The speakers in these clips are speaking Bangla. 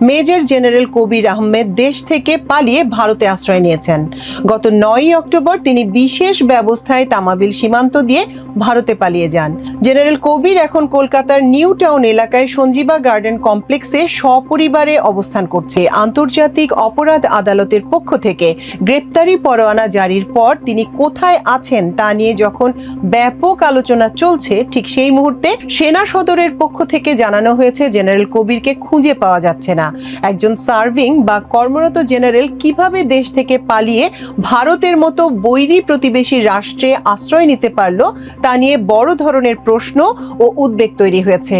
মেজর জেনারেল কবির আহমেদ দেশ থেকে পালিয়ে ভারতে আশ্রয় নিয়েছেন। গত নয়ই অক্টোবর তিনি বিশেষ ব্যবস্থায় তামাবিল সীমান্ত দিয়ে ভারতে পালিয়ে যান। জেনারেল কবির এখন কলকাতার নিউ টাউন এলাকায় সঞ্জীবা গার্ডেন কমপ্লেক্সে সপরিবারে অবস্থান করছে। আন্তর্জাতিক অপরাধ আদালতের পক্ষ থেকে গ্রেপ্তারি পরোয়ানা জারির পর তিনি কোথায় আছেন তা নিয়ে যখন ব্যাপক আলোচনা চলছে, ঠিক সেই মুহূর্তে সেনা সদরের পক্ষ থেকে জানানো হয়েছে, জেনারেল কবিরকে খুঁজে পাওয়া যাচ্ছে না। একজন সার্ভিং বা কর্মরত জেনারেল কীভাবে দেশ থেকে পালিয়ে ভারতের মতো বৈরী প্রতিবেশী রাষ্ট্রে আশ্রয় নিতে পারল তা নিয়ে বড় ধরনের প্রশ্ন ও উদ্বেগ তৈরি হয়েছে।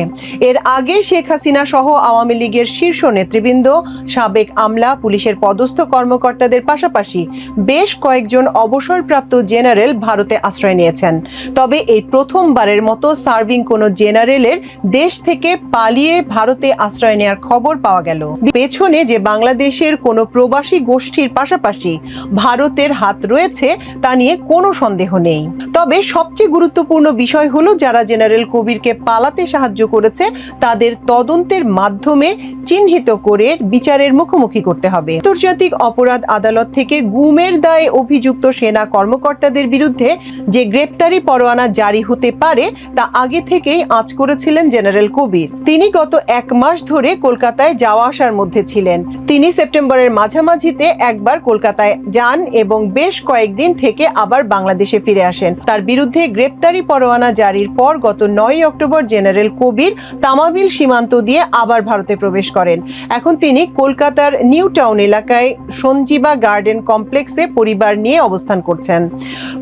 এর আগে শেখ হাসিনা সহ আওয়ামী লীগের শীর্ষ নেতৃবৃন্দ, সাবেক আমলা, পুলিশের পদস্থ কর্মকর্তাদের পাশাপাশি বেশ কয়েকজন অবসরপ্রাপ্ত জেনারেল ভারতে আশ্রয় নিয়েছেন। তবে এই প্রথমবারের মতো সার্ভিং কোনো জেনারেলের দেশ থেকে পালিয়ে ভারতে আশ্রয় নেওয়ার খবর পাওয়া গেল। পেছনে যে বাংলাদেশের কোনো প্রবাসী গোষ্ঠীর পাশাপাশি ভারতের হাত রয়েছে, তা নিয়ে কোনো সন্দেহ নেই। তবে সবচেয়ে গুরুত্বপূর্ণ বিষয় হলো, যারা জেনারেল কবিরকে পালাতে সাহায্য করেছে, তাদের তদন্তের মাধ্যমে চিহ্নিত করে বিচারের মুখোমুখি করতে হবে। আন্তর্জাতিক অপরাধ আদালত থেকে গুমের দায়ে অভিযুক্ত সেনা কর্মকর্তাদের বিরুদ্ধে যে গ্রেপ্তারি পরোয়ানা জারি হতে পারে, তা আগে থেকেই আঁচ করেছিলেন জেনারেল কবির। তিনি গত এক মাস ধরে কলকাতায় যাওয়া আসার মধ্যে ছিলেন। তিনি সেপ্টেম্বরের মাঝামাঝিতে একবার কলকাতায় যান এবং বেশ কয়েকদিন থেকে আবার বাংলাদেশে ফিরে আসেন। তার বিরুদ্ধে গ্রেপ্তারি পরোয়ানা জারির পর গত নয় অক্টোবর জেনারেল কবির তামাবিল সীমান্ত দিয়ে আবার ভারতে প্রবেশ করেন। এখন তিনি কলকাতার নিউ টাউন এলাকায় সঞ্জীবা গার্ডেন কমপ্লেক্সে পরিবার নিয়ে অবস্থান করছেন।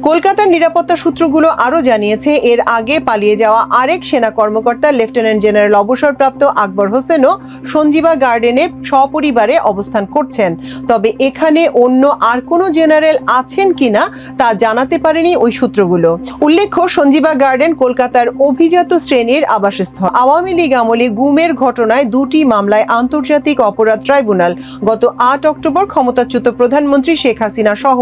কলকাতার নিরাপত্তা সূত্রগুলো আরও জানিয়েছে, এর আগে পালিয়ে যাওয়া আরেক সেনা কর্মকর্তা লেফটেন্যান্ট জেনারেল অবসরপ্রাপ্ত আকবর হোসেনও সঞ্জীবা গার্ডেনে সপরিবারে অবস্থান করছেন। তবে এখানে অন্য আর কোনো জেনারেল আছেন কিনা তা জানাতে পারেনি ওই সূত্রগুলো। উল্লেখ্য, সঞ্জীবা গার্ডেন কলকাতার অভিজাত শ্রেণির আবাসস্থল। আওয়ামী লীগ আমলে গুমের ঘটনায় দুটি মামলায় আন্তর্জাতিক অপরাধ ট্রাইব্যুনাল। গত আট অক্টোবর ক্ষমতাচ্যুত প্রধানমন্ত্রী শেখ হাসিনা সহ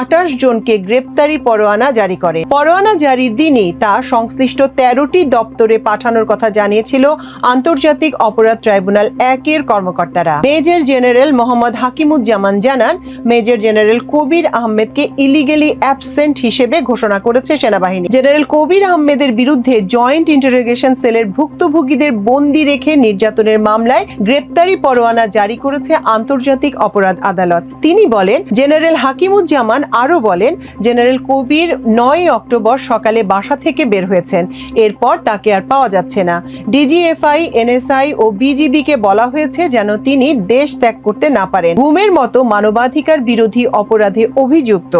আটাশ জনকে গ্রেপ্তারি পরোয়ানা জারি করে। পরোয়ানা জারির দিনই তা সংশ্লিষ্ট তেরোটি দপ্তরে পাঠানোর কথা জানিয়েছিল আন্তর্জাতিক অপরাধ ট্রাইব্যুনাল। একের কর্মকর্তারা। মেজর জেনারেল মোহাম্মদ হাকিমুজ্জামান জানান, মেজর জেনারেল কবির আহমেদকে ইলিগেলি অ্যাবসেন্ট হিসেবে ঘোষণা করেছে সেনাবাহিনী। জেনারেল কবির আহমেদের বিরুদ্ধে জয়েন্ট ইন্টারোগেশন সেলের ভুক্তভোগীদের বন্দি রেখে নির্যাতনের মামলায় গ্রেপ্তারি পরোয়ানা জারি করেছে আন্তর্জাতিক অপরাধ আদালত। তিনি বলেন, জেনারেল হাকিমুজ্জামান আরও বলেন, জেনারেল কবির নয় অক্টোবর সকালে বাসা থেকে বের হয়েছেন। এরপর তাকে আর পাওয়া যাচ্ছে না। ডিজিএফআই, এনএসআই ও বিজিবিকে বলা হয়েছে যেন তিনি দেশ ত্যাগ করতে না পারেন। গুমের মতো মানবাধিকার বিরোধী অপরাধে অভিযুক্ত।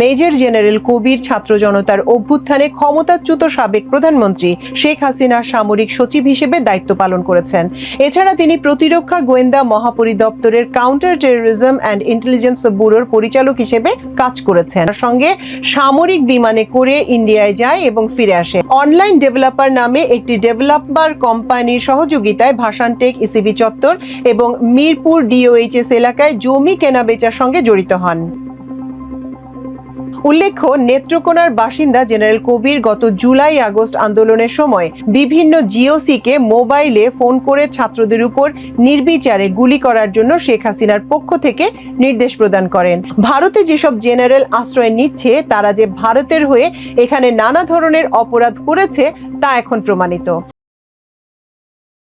মেজর জেনারেল কবির ছাত্র জনতার অভ্যুত্থানে ক্ষমতাচ্যুত সাবেক প্রধানমন্ত্রী শেখ হাসিনার সামরিক সচিব হিসেবে দায়িত্ব পালন করেছেন। এছাড়া তিনি প্রতিরক্ষা গোয়েন্দা মহাপরিদপ্তরের কাউন্টার টেরোরিজম অ্যান্ড ইন্টেলিজেন্স ব্যুরোর পরিচালক হিসেবে কাজ করেছেন। সঙ্গে সামরিক বিমানে করে ইন্ডিয়ায় যায় এবং ফিরে আসে। অনলাইন ডেভেলপার নামে একটি ডেভেলপার কোম্পানির সহযোগিতায় ভাসানটেক ইসিবি চত্বর এবং মিরপুর ডিওএইচএস এলাকায় জমি কেনা বেচার সঙ্গে জড়িত হন। উল্লেখ্য, নেত্রকোনার বাসিন্দা জেনারেল কবির গত জুলাই আগস্ট আন্দোলনের সময় বিভিন্ন জিওসিকে মোবাইলে ফোন করে ছাত্রদের উপর নির্বিচারে গুলি করার জন্য শেখ হাসিনার পক্ষ থেকে নির্দেশ প্রদান করেন। ভারতে যেসব জেনারেল আশ্রয় নিচ্ছে, তারা যে ভারতের হয়ে এখানে নানা ধরনের অপরাধ করেছে, তা এখন প্রমাণিত।